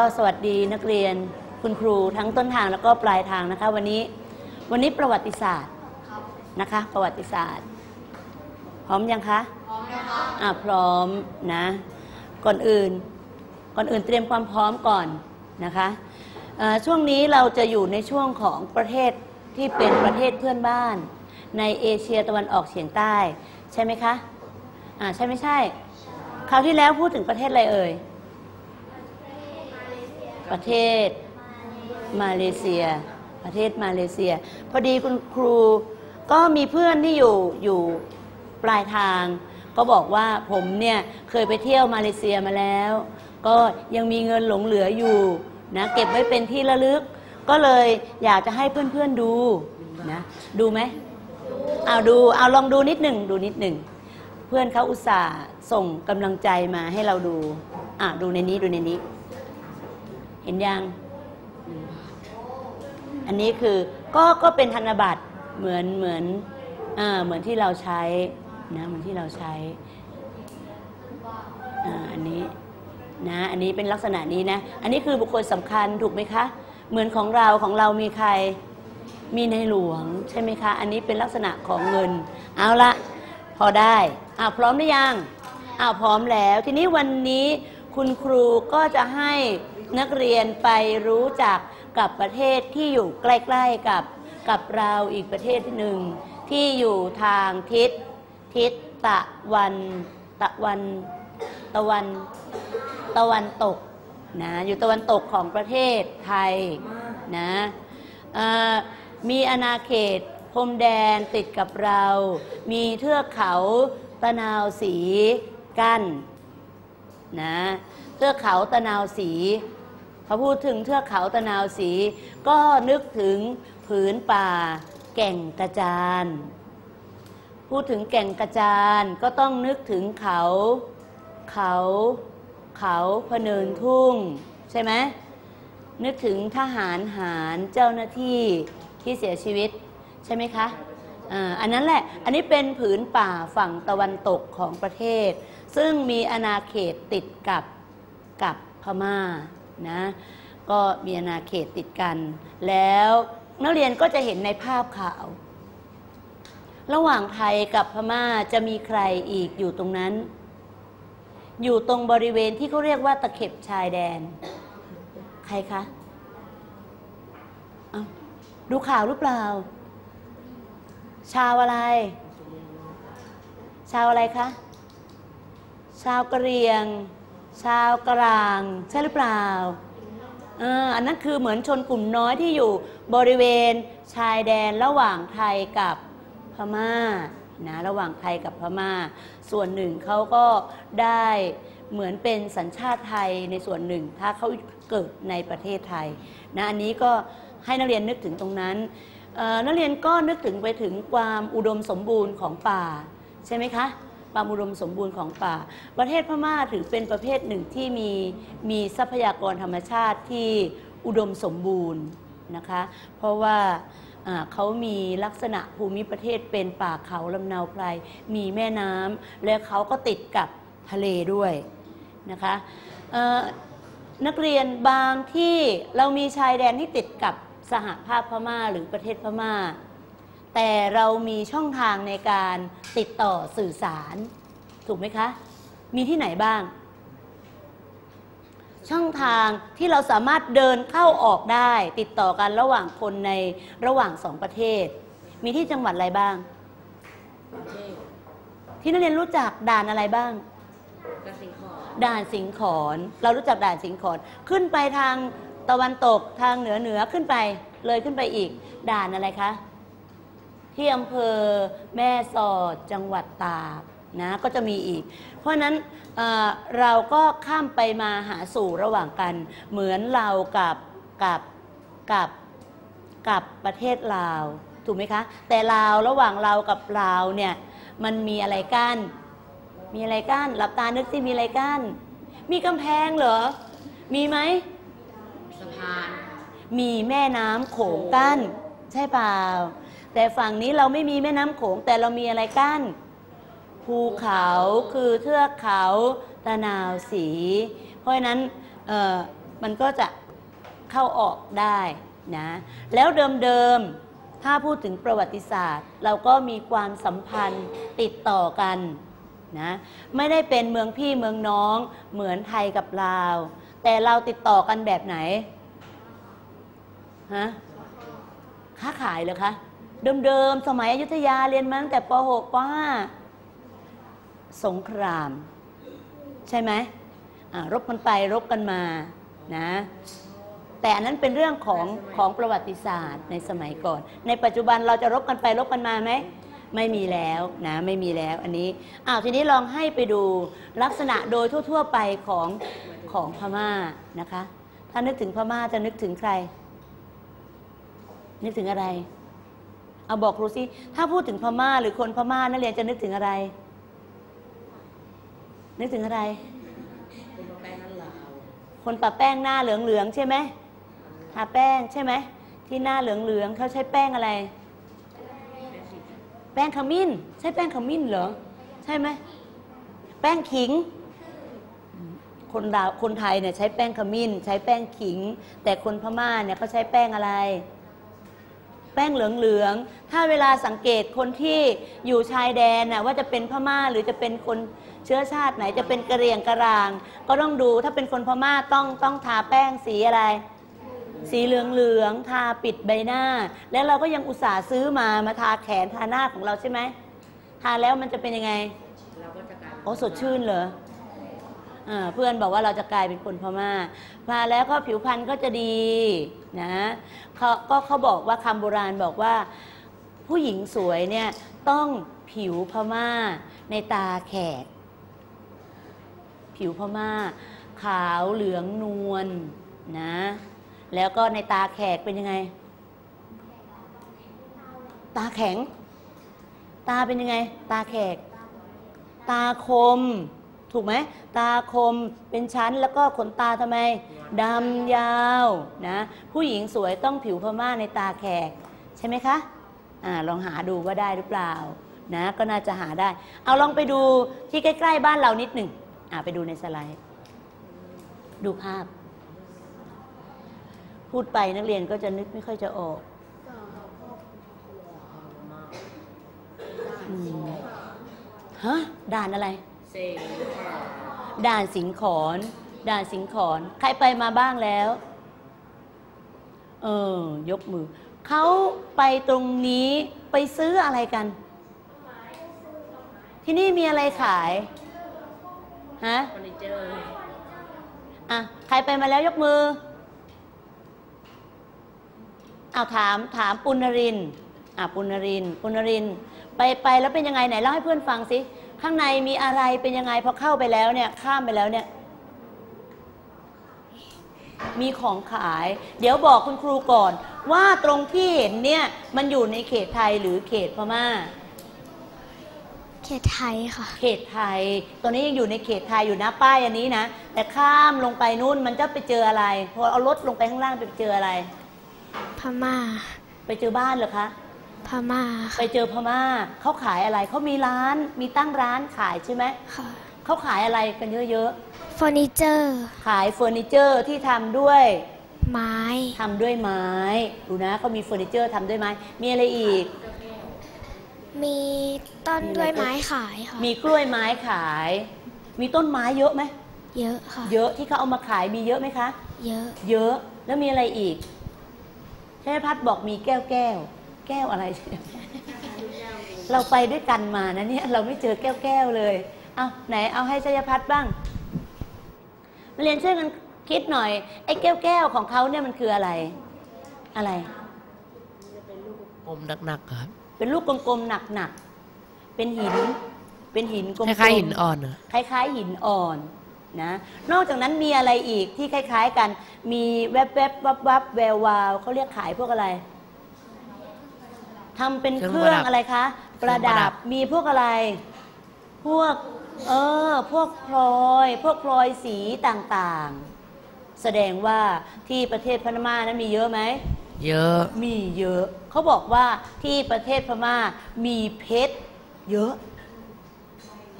ก็สวัสดีนักเรียนคุณครูทั้งต้นทางแล้วก็ปลายทางนะคะ วันนี้วันนี้ประวัติศาสตร์นะคะ ประวัติศาสตร์ พร้อมยังคะพร้อมแล้วค่ะอ่าพร้อมนะ ก่อนอื่น ก่อนอื่นเตรียมความพร้อมก่อนนะคะเอ่อช่วงนี้เราจะอยู่ในช่วงของประเทศที่เป็นประเทศเพื่อนบ้าน ในเอเชียตะวันออกเฉียงใต้ ใช่ไหมคะอ่าใช่ไม่ใช่ คราวที่แล้วพูดถึงประเทศอะไรเอ่ย ประเทศมาเลเซีย ประเทศมาเลเซีย พอดีคุณครูก็มีเพื่อนที่อยู่อยู่ปลายทาง ก็บอกว่าผมเนี่ยเคยไปเที่ยวมาเลเซียมาแล้ว ก็ยังมีเงินหลงเหลืออยู่นะเก็บไว้เป็นที่ระลึก ก็เลยอยากจะให้เพื่อนๆดูนะดูไหมเอาดูเอาลองดูนิดหนึ่งดูนิดหนึ่งเพื่อนเขาอุตส่าห์ส่งกำลังใจมาให้เราดูอะดูในนี้ดูในนี้ ห็นยังอันนี้คือก็ก็เป็นธนบัตรเหมือนเหมือนอ่าเหมือนที่เราใช้นะเหมือนที่เราใช้อ่าอันนี้นะอันนี้เป็นลักษณะนี้นะ อันนี้คือบุคคลสำคัญถูกไหมคะ เหมือนของเราของเรามีใครมีในหลวงใช่ไหมคะ อันนี้เป็นลักษณะของเงิน เอาละพอได้อ้าวพร้อมหรือยังอ้าวพร้อมแล้ว ทีนี้วันนี้คุณครูก็จะให้ นักเรียนไปรู้จักกับประเทศที่อยู่ใกล้ๆกับกับเราอีกประเทศหนึ่ง ที่อยู่ทางทิศ ทิศตะวันตะวันตะวันตะวันตกนะอยู่ตะวันตกของประเทศไทยนะมีอาณาเขตพรมแดนติดกับเรา มีเทือกเขาตะนาวสีกั้นนะเทือกเขาตะนาวสี พอพูดถึงเทือกเขาตะนาวสี ก็นึกถึงผืนป่า แก่งกระจาน พูดถึงแก่งกระจานก็ต้องนึกถึงเขา เขา เขาพะเนินทุ่ง ใช่ไหมนึกถึงทหารหารเจ้าหน้าที่ที่เสียชีวิต ใช่ไหมคะอันนั้นแหละ อันนี้เป็นผืนป่าฝั่งตะวันตกของประเทศ ซึ่งมีอาณาเขตติดกับกับพม่า นะก็มีอาณาเขตติดกัน แล้วนักเรียนก็จะเห็นในภาพข่าว ระหว่างไทยกับพม่าจะมีใครอีกอยู่ตรงนั้น อยู่ตรงบริเวณที่เขาเรียกว่าตะเข็บชายแดน ใครคะเอ้าดูข่าวหรือเปล่า ชาวอะไร ชาวอะไรคะ ชาวกะเหรียง ชาวกลางใช่หรือเปล่าอันนั้นคือเหมือนชนกลุ่มน้อยที่อยู่บริเวณชายแดนระหว่างไทยกับพม่านะระหว่างไทยกับพม่า ส่วนหนึ่งเขาก็ได้เหมือนเป็นสัญชาติไทยในส่วนหนึ่ง ถ้าเขาเกิดในประเทศไทยนะอันนี้ก็ให้นักเรียนนึกถึงตรงนั้นนักเรียนก็นึกถึงไปถึงความอุดมสมบูรณ์ของป่าใช่ไหมคะ ความอุดมสมบูรณ์ของป่า ประเทศพม่าถือเป็นประเภทหนึ่งที่มีมีทรัพยากรธรรมชาติที่อุดมสมบูรณ์นะคะ เพราะว่าเขามีลักษณะภูมิประเทศเป็นป่าเขาลำเนาไพรมีแม่น้ำและเขาก็ติดกับทะเลด้วยนะคะนักเรียนบางที่เรามีชายแดนที่ติดกับสหภาพพม่าหรือประเทศพม่า แต่เรามีช่องทางในการติดต่อสื่อสาร ถูกไหมคะ มีที่ไหนบ้าง ช่องทางที่เราสามารถเดินเข้าออกได้ ติดต่อกันระหว่างคนในระหว่างสองประเทศ มีที่จังหวัดอะไรบ้าง ที่นักเรียนรู้จักด่านอะไรบ้างกสิงขอด่านสิงขอนเรารู้จักด่านสิงขอนขึ้นไปทางตะวันตกทางเหนือเหนือขึ้นไปเลยขึ้นไปอีก ด่านอะไรคะ ที่อำเภอแม่สอดจังหวัดตากนะก็จะมีอีก เพราะฉะนั้นเอ่อเราก็ข้ามไปมาหาสู่ระหว่างกัน เหมือนเรากับกับกับกับประเทศลาวถูกไหมคะ แต่ลาวระหว่างเรากับลาวเนี่ยมันมีอะไรกั้นมีอะไรกั้นหลับตานึกสิมีอะไรกั้นมีกำแพงเหรอ มีไหมสะพาน มีแม่น้ำโขงกั้นใช่เปล่า แต่ฝั่งนี้เราไม่มีแม่น้ำโขง แต่เรามีอะไรกั้นภูเขาคือเทือกเขาตะนาวสี เพราะฉะนั้นเออมันก็จะเข้าออกได้นะแล้วเดิมๆถ้าพูดถึงประวัติศาสตร์ เราก็มีความสัมพันธ์ติดต่อกันนะไม่ได้เป็นเมืองพี่เมืองน้องเหมือนไทยกับลาว แต่เราติดต่อกันแบบไหนฮะค้าขายเหรอคะ เดิมๆ สมัยอยุธยาเรียนมาตั้งแต่ป .6 ป .5 สงคราม ใช่ไหมรบกันไปรบกันมานะแต่อันนั้นเป็นเรื่องของของประวัติศาสตร์ในสมัยก่อน ในปัจจุบันเราจะรบกันไปรบกันมาไหมไม่มีแล้วนะไม่มีแล้วอันนี้อ้าวทีนี้ลองให้ไปดูลักษณะโดยทั่ว ๆ ไปของของพม่านะคะ ถ้านึกถึงพม่าจะนึกถึงใคร นึกถึงอะไร เอาบอกครูสิถ้าพูดถึงพม่าหรือคนพม่านักเรียนจะนึกถึงอะไร นึกถึงอะไรคุณแป้งนั่นลาคนปะแป้งหน้าเหลืองๆใช่ไหมทาแป้งใช่ไหมที่หน้าเหลืองๆเขาใช้แป้งอะไร แป้งขมิ้น ใช่แป้งขมิ้นเหรอใช่ไหมแป้งขิง คนลาวคนไทยเนี่ยใช้แป้งขมิ้น ใช้แป้งขิง แต่คนพม่าเนี่ยเขาใช้แป้งอะไร ป้งเหลืองๆ ถ้าเวลาสังเกตคนที่อยู่ชายแดนน่ะว่าจะเป็นพม่าหรือจะเป็นคนเชื้อชาติไหนจะเป็นกระเรียงกระราง ก็ต้องดูถ้าเป็นคนพม่าต้องต้องทาแป้งสีอะไร สีเหลืองๆทาปิดใบหน้า แล้วเราก็ยังอุตส่าห์ซื้อมามาทาแขนทาหน้าของเราใช่ไหมทาแล้วมันจะเป็นยังไงเราก็จะกลายโอ้สดชื่นเหรออเพื่อนบอกว่าเราจะกลายเป็นคนพม่ามาแล้วก็ผิวพรรณก็จะดี นะเขาก็เขาบอกว่าคำโบราณบอกว่า ผู้หญิงสวยเนี่ยต้องผิวพม่าในตาแขก ผิวพม่า ขาวเหลืองนวลนะ แล้วก็ในตาแขกเป็นยังไง ตาแข็ง ตาเป็นยังไง ตาแขก ตาคม ถูกไหมตาคมเป็นชั้นแล้วก็ขนตาทำไมดำยาวนะผู้หญิงสวยต้องผิวพม่าในตาแขก ใช่ไหมคะอ่าลองหาดูว่าได้หรือเปล่านะก็น่าจะหาได้ เอาลองไปดูที่ใกล้ ๆ บ้านเรานิดหนึ่งอ่าไปดูในสไลด์ ดูภาพ พูดไปนักเรียนก็จะนึกไม่ค่อยจะออกอืมฮะด่านอะไรเซลค่ะ ด่านสิงขอนด่านสิงขอนใครไปมาบ้างแล้ว เออ ยกมือ เขาไปตรงนี้ไปซื้ออะไรกัน ที่นี่มีอะไรขาย ฮะเฟอร์นิเจอร์อะ ใครไปมาแล้วยกมือ เอาวถามถามปุณรินทร์อะ ปุณรินทร์ปุณรินทร์ไปไปแล้วเป็นยังไงไหนเล่าให้เพื่อนฟังสิ ข้างในมีอะไรเป็นยังไงพอเข้าไปแล้วเนี่ยข้ามไปแล้วเนี่ย มีของขาย เดี๋ยวบอกคุณครูก่อน ว่าตรงที่เห็นเนี่ยมันอยู่ในเขตไทยหรือเขตพม่า เขตไทยค่ะ เขตไทยตอนนี้ยังอยู่ในเขตไทยอยู่นะป้ายอันนี้นะแต่ข้ามลงไปนู่นมันจะไปเจออะไรพอเอารถลงไปข้างล่างไปเจออะไร พม่า ไปเจอบ้านเหรอคะ พม่าไปค่ะเจอพม่าเขาขายอะไรเขามีร้านมีตั้งร้านขายใช่ไหมค่ะเขาขายอะไรกันเยอะเฟอร์นิเจอร์ ๆ ขายเฟอร์นิเจอร์ที่ทำด้วยไม้ ทำด้วยไม้ดูนะเขามีเฟอร์นิเจอร์ทำด้วยไม้ มีอะไรอีก มีต้นด้วยไม้ขายค่ะ มีกล้วยไม้ขาย มีต้นไม้เยอะไหมเยอะค่ะ เยอะที่เขาเอามาขายมีเยอะไหมคะ เยอะ เยอะแล้วมีอะไรอีกใช่พัดบอกมีแก้วแก้ว แก้วอะไร เราไปด้วยกันมานะเนี่ยเราไม่เจอแก้วแก้วเลยเอาไหนเอาให้ชัยพัฒน์บ้างเรียนช่วยกันคิดหน่อยไอ้แก้วแก้วของเขาเนี่ยมันคืออะไร อะไรกลมหนักๆครับ เป็นลูกกลมๆหนักๆเป็นหิน เป็นหินกลมคๆล้ายๆหินอ่อนอะคล้ายๆหินอ่อนนะ นอกจากนั้นมีอะไรอีกที่คล้าย ๆ กัน มีแวบๆบวับวับแวววาวเขาเรียกขายพวกอะไร ทำเป็นเครื่องอะไรคะ ประดับมีพวกอะไร พวกเออพวกพลอย พวกพลอยสีต่างๆ แสดงว่าที่ประเทศพม่านั้นมีเยอะไหมเยอะมีเยอะ เขาบอกว่าที่ประเทศพม่ามีเพชรเยอะ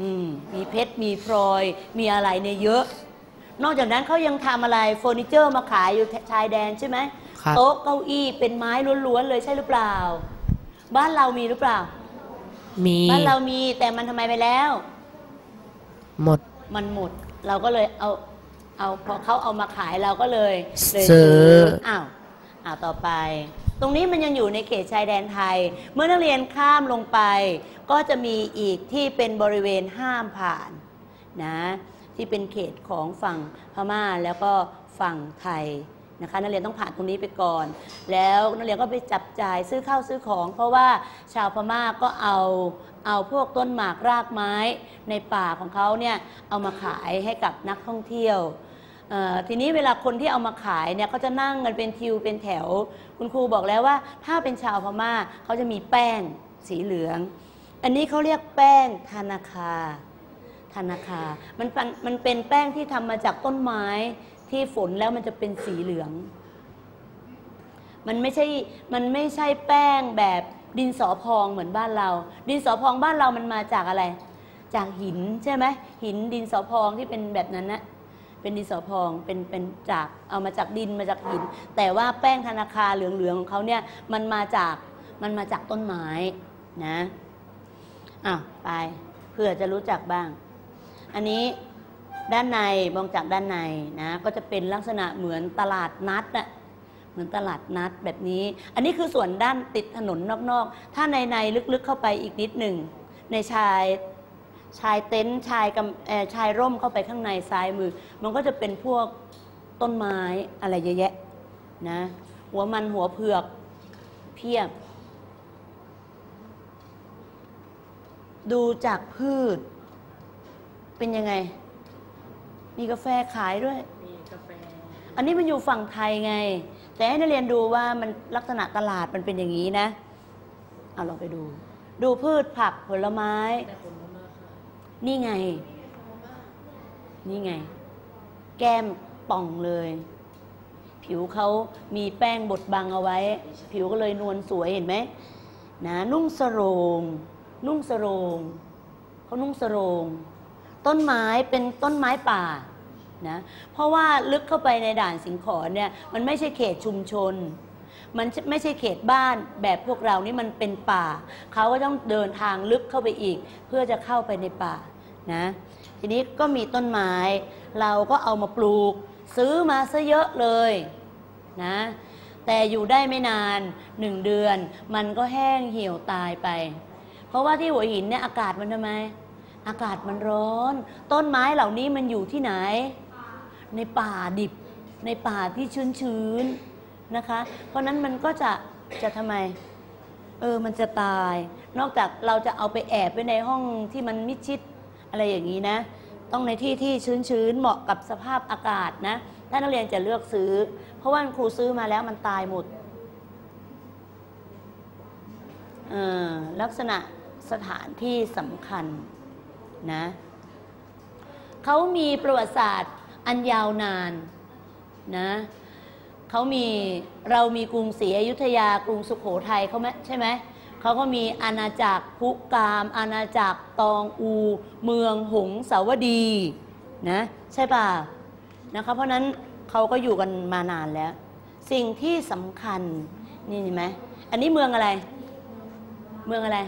อืมมีเพชรมีพลอย มีอะไรเนี่ยเยอะ นอกจากนั้นเขายังทำอะไรเฟอร์นิเจอร์มาขายอยู่ชายแดนใช่ไหมครับโต๊ะเก้าอี้เป็นไม้ล้วนๆเลยใช่หรือเปล่า บ้านเรามีหรือเปล่า มี บ้านเรามีแต่มันทำไมไปแล้ว หมด มันหมด เราก็เลยเอา เอาพอเขาเอามาขายเราก็เลยเลยซื้ออ้าวอ้าวต่อไป ตรงนี้มันยังอยู่ในเขตชายแดนไทย เมื่อนักเรียนข้ามลงไป ก็จะมีอีกที่เป็นบริเวณห้ามผ่านนะ ที่เป็นเขตของฝั่งพม่าแล้วก็ฝั่งไทย นะคะนักเรียนต้องผ่านตรงนี้ไปก่อน แล้วนักเรียนก็ไปจับจ่ายซื้อข้าวซื้อของ เพราะว่าชาวพม่าก็เอาเอาพวกต้นหมากรากไม้ในป่าของเขาเนี่ยเอามาขายให้กับนักท่องเที่ยวทีนี้เวลาคนที่เอามาขายเนี่ยเขาจะนั่งกันเป็นทิวเป็นแถว คุณครูบอกแล้วว่า ถ้าเป็นชาวพม่าเขาจะมีแป้งสีเหลือง อันนี้เขาเรียกแป้งธนาคาธนาคามันเป็นมันเป็นแป้งที่ทำมาจากต้นไม้ ที่ฝนแล้วมันจะเป็นสีเหลือง มันไม่ใช่ มันไม่ใช่แป้งแบบดินสอพองเหมือนบ้านเรา ดินสอพองบ้านเรามันมาจากอะไร จากหินใช่ไหมหินดินสอพองที่เป็นแบบนั้นนะเป็นดินสอพองเป็นเป็นจากเอามาจากดินมาจากหิน แต่ว่าแป้งธนาคารเหลืองๆของเขาเนี่ยมันมาจากมันมาจากต้นไม้นะอะไปเพื่อจะรู้จักบ้าง อันนี้ ด้านในมองจากด้านในนะก็จะเป็นลักษณะเหมือนตลาดนัดอะเหมือนตลาดนัดแบบนี้ อันนี้คือส่วนด้านติดถนนนอกๆ ถ้าในในลึกๆเข้าไปอีกนิดหนึ่งในชายชายเต็นท์ชายกำชายร่มเข้าไปข้างในซ้ายมือ มันก็จะเป็นพวกต้นไม้อะไรเยอะแยะนะหัวมันหัวเผือกเพียบ ดูจากพืช เป็นยังไง มีกาแฟขายด้วย มีกาแฟ อันนี้มันอยู่ฝั่งไทยไง แต่ให้นักเรียนดูว่ามันลักษณะตลาดมันเป็นอย่างนี้นะเอาลองไปดู ดูพืชผักผลไม้แต่คนพม่าค่ะนี่ไง นี่ไง แก้มป่องเลย ผิวเขามีแป้งบดบังเอาไว้ ผิวก็เลยนวลสวยเห็นไหมนะนุ่งสโรง นุ่งสโรงเขานุ่งสโรง ต้นไม้เป็นต้นไม้ป่านะเพราะว่าลึกเข้าไปในด่านสิงขอนเนี่ยมันไม่ใช่เขตชุมชน มันไม่ใช่เขตบ้านแบบพวกเรานี่มันเป็นป่า เขาก็ต้องเดินทางลึกเข้าไปอีก เพื่อจะเข้าไปในป่านะทีนี้ก็มีต้นไม้ เราก็เอามาปลูก ซื้อมาซะเยอะเลยนะแต่อยู่ได้ไม่นานหนึ่งเดือน มันก็แห้งเหี่ยวตายไป เพราะว่าที่หัวหินเนี่ยอากาศมันทำไม อากาศมันร้อน ต้นไม้เหล่านี้มันอยู่ที่ไหน ในป่าดิบ ในป่าที่ชื้นๆนะคะ เพราะนั้นมันก็จะจะทำไม เออมันจะตาย นอกจากเราจะเอาไปแอบไว้ในห้องที่มันมิดชิดอะไรอย่างนี้นะ ต้องในที่ที่ชื้นๆเหมาะกับสภาพอากาศนะถ้านักเรียนจะเลือกซื้อ เพราะว่าครูซื้อมาแล้วมันตายหมดเออลักษณะสถานที่สำคัญ นะเขามีประวัติศาสตร์อันยาวนานนะเขามีเรามีกรุงศรีอยุธยากรุงสุขโขทัยเขาไหมใช่ไหมเขาก็มีอาณาจักรพุกาม อาณาจักรตองอู เมืองหงสาวดีนะใช่ป่ะนะคะเพราะนั้นเขาก็อยู่กันมานานแล้ว สิ่งที่สำคัญนี่เห็นไหมอันนี้เมืองอะไร เมืองอะไร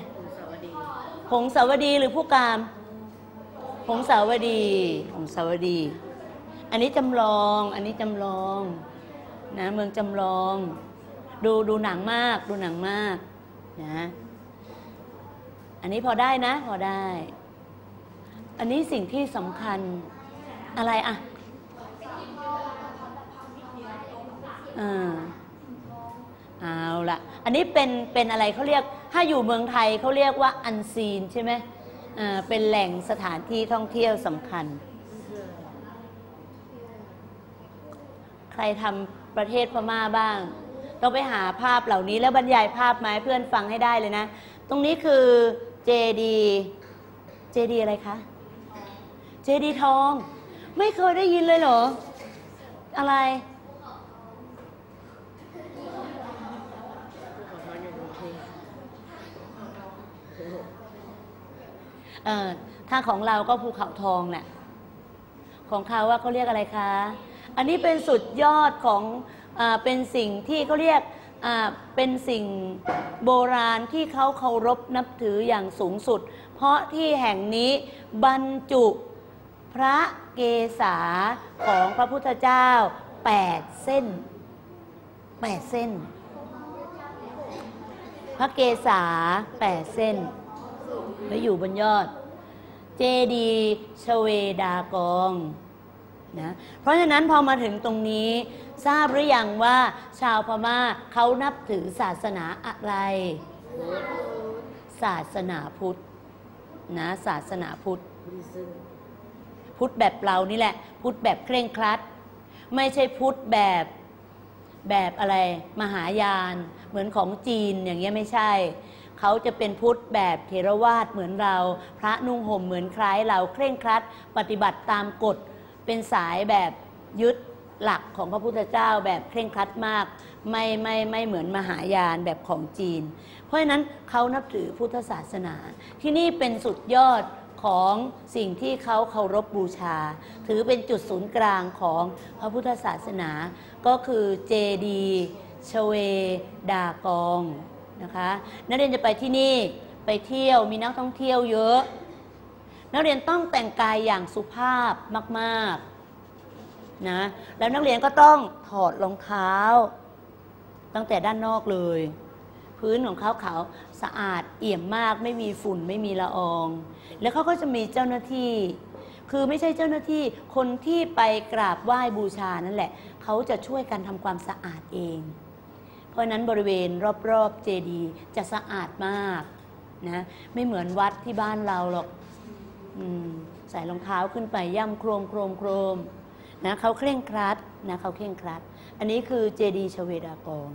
หงสาวดีหรือผู้กาม หงสาวดีหงสาวดี อันนี้จำลอง อันนี้จำลองนะเมืองจำลอง ดูดูหนังมาก ดูหนังมากนะอันนี้พอได้นะ พอได้ อันนี้สิ่งที่สำคัญอะไรอะอ่าเอาละอันนี้เป็นเป็นอะไรเขาเรียก ถ้าอยู่เมืองไทยเขาเรียกว่าอันซีนใช่ไหม เป็นแหล่งสถานที่ท่องเที่ยวสำคัญ ใครทำประเทศพม่าบ้าง ต้องไปหาภาพเหล่านี้แล้วบรรยายภาพมาให้เพื่อนฟังให้ได้เลยนะ ตรงนี้คือเจดีเจดีอะไรคะ เจดีทอง ไม่เคยได้ยินเลยเหรอ อะไร ผู้ขับมาอยู่กรุงเทพ เออถ้าของเราก็ภูเขาทองแหละของเขาว่าเขาเรียกอะไรคะ อันนี้เป็นสุดยอดของอเป็นสิ่งที่เขาเรียกอ่าเป็นสิ่งโบราณที่เขาเคารพนับถืออย่างสูงสุด เพราะที่แห่งนี้บรรจุพระเกศาของพระพุทธเจ้า 8 เส้น 8 เส้น พระเกศา 8 เส้น ไว้อยู่บนยอด เจดีชเวดากองนะเพราะฉะนั้นพอมาถึงตรงนี้ทราบหรือยังว่าชาวพม่าเขานับถือศาสนาอะไร ศาสนาพุทธนะศาสนาพุทธ พุทธแบบเรานี่แหละ พุทธแบบเคร่งครัด ไม่ใช่พุทธแบบแบบอะไร มหายาน เหมือนของจีนอย่างเงี้ยไม่ใช่ เขาจะเป็นพุทธแบบเทรวาสเหมือนเรา พระนุ่งห่มเหมือนคล้ายเราเคร่งครัด ปฏิบัติตามกฎ เป็นสายแบบยึดหลักของพระพุทธเจ้าแบบเคร่งครัดมาก ไม่ไม่ไม่เหมือนมหายานแบบของจีน เพราะฉะนั้นเขานับถือพุทธศาสนา ที่นี่เป็นสุดยอดของสิ่งที่เขาเคารพบูชา ถือเป็นจุดศูนย์กลางของพระพุทธศาสนา ก็คือเจดีชเวดากอง นะคะนักเรียนจะไปที่นี่ไปเที่ยวมีนักท่องเที่ยวเยอะ นักเรียนต้องแต่งกายอย่างสุภาพมากๆนะแล้วนักเรียนก็ต้องถอดรองเท้า ตั้งแต่ด้านนอกเลย พื้นของเขาเขาสะอาดเอี่ยมมากไม่มีฝุ่นไม่มีละออง แล้วเขาก็จะมีเจ้าหน้าที่คือไม่ใช่เจ้าหน้าที่คนที่ไปกราบไหว้บูชานั่นแหละ เขาจะช่วยกันทำความสะอาดเอง ราะนั้นบริเวณรอบๆเจดีย์จะสะอาดมากนะไม่เหมือนวัดที่บ้านเราหรอกอใส่รองเท้าขึ้นไปย่ำโครมโครมโครมนะเขาเคร่งครัดนะเขาเคร่งครัด อันนี้คือเจดีย์ชเวดากอง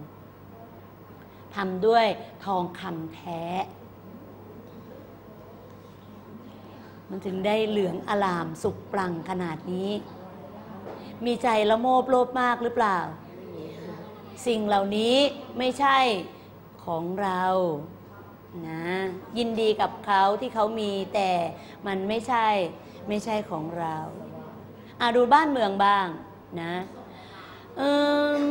ทำด้วยทองคำแท้ มันถึงได้เหลืองอลามสุกปรังขนาดนี้ มีใจละโมบโลภมากหรือเปล่า สิ่งเหล่านี้ไม่ใช่ของเรานะยินดีกับเขาที่เขามีแต่มันไม่ใช่ไม่ใช่ของเราอะดูบ้านเมืองบ้างนะ เอิ่ม